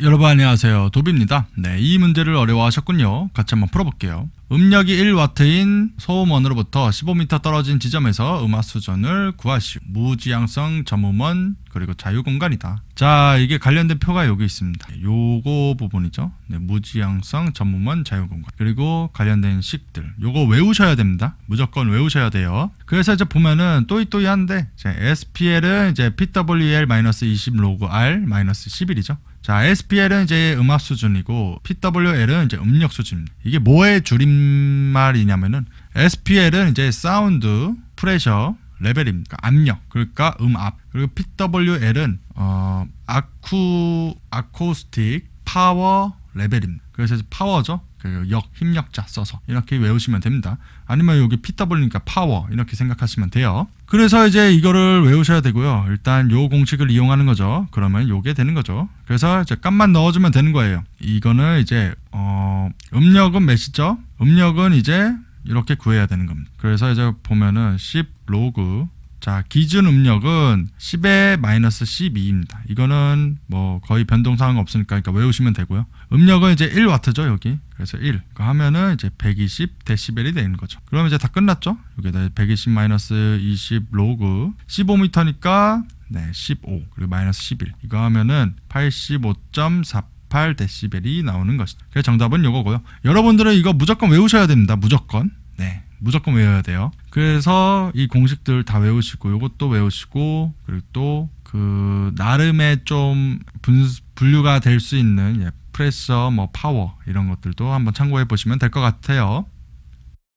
여러분 안녕하세요. 도비입니다. 네, 이 문제를 어려워하셨군요. 같이 한번 풀어볼게요. 음력이 1와트인 소음원으로부터 15m 떨어진 지점에서 음압 수준을 구하시오. 무지향성 점음원 그리고 자유공간이다. 자, 이게 관련된 표가 여기 있습니다. 요거 부분이죠. 네, 무지향성 점음원 자유공간 그리고 관련된 식들. 요거 외우셔야 됩니다. 무조건 외우셔야 돼요. 그래서 이제 보면은 또이또이한데 SPL은 이제 PWL-20 로그 R-11이죠. 자, SPL은 이제 음압 수준이고 PWL은 이제 음력 수준입니다. 이게 뭐의 줄임 말이냐면은 SPL은 이제 사운드 프레셔 레벨입니다. 그러니까 압력, 그러니까 음압. 그리고 PWL은 어 아쿠 아코스틱 파워 레벨입니다. 그래서 파워죠. 그 역, 힘력자 써서 이렇게 외우시면 됩니다. 아니면 여기 PW니까 파워 이렇게 생각하시면 돼요. 그래서 이제 이거를 외우셔야 되고요. 일단 요 공식을 이용하는 거죠. 그러면 요게 되는 거죠. 그래서 이제 값만 넣어주면 되는 거예요. 이거는 이제 어 음력은 몇이죠? 음력은 이제 이렇게 구해야 되는 겁니다. 그래서 이제 보면은 10 로그 자, 기준 음력은 10의 마이너스 12입니다. 이거는 뭐 거의 변동사항 없으니까 그러니까 외우시면 되고요. 음력은 이제 1와트죠, 여기. 그래서 1. 그 하면은 이제 120 데시벨이 되는 거죠. 그러면 이제 다 끝났죠? 여기다 120 마이너스 20 로그 15m니까 네, 15 그리고 마이너스 11. 이거 하면은 85.48 데시벨이 나오는 것이죠. 그래서 정답은 요거고요. 여러분들은 이거 무조건 외우셔야 됩니다. 무조건. 네. 무조건 외워야 돼요. 그래서 이 공식들 다 외우시고 요것도 외우시고 그리고 또 그 나름의 좀 분, 분류가 될 수 있는 예, 프레셔, 뭐 파워 이런 것들도 한번 참고해 보시면 될 것 같아요.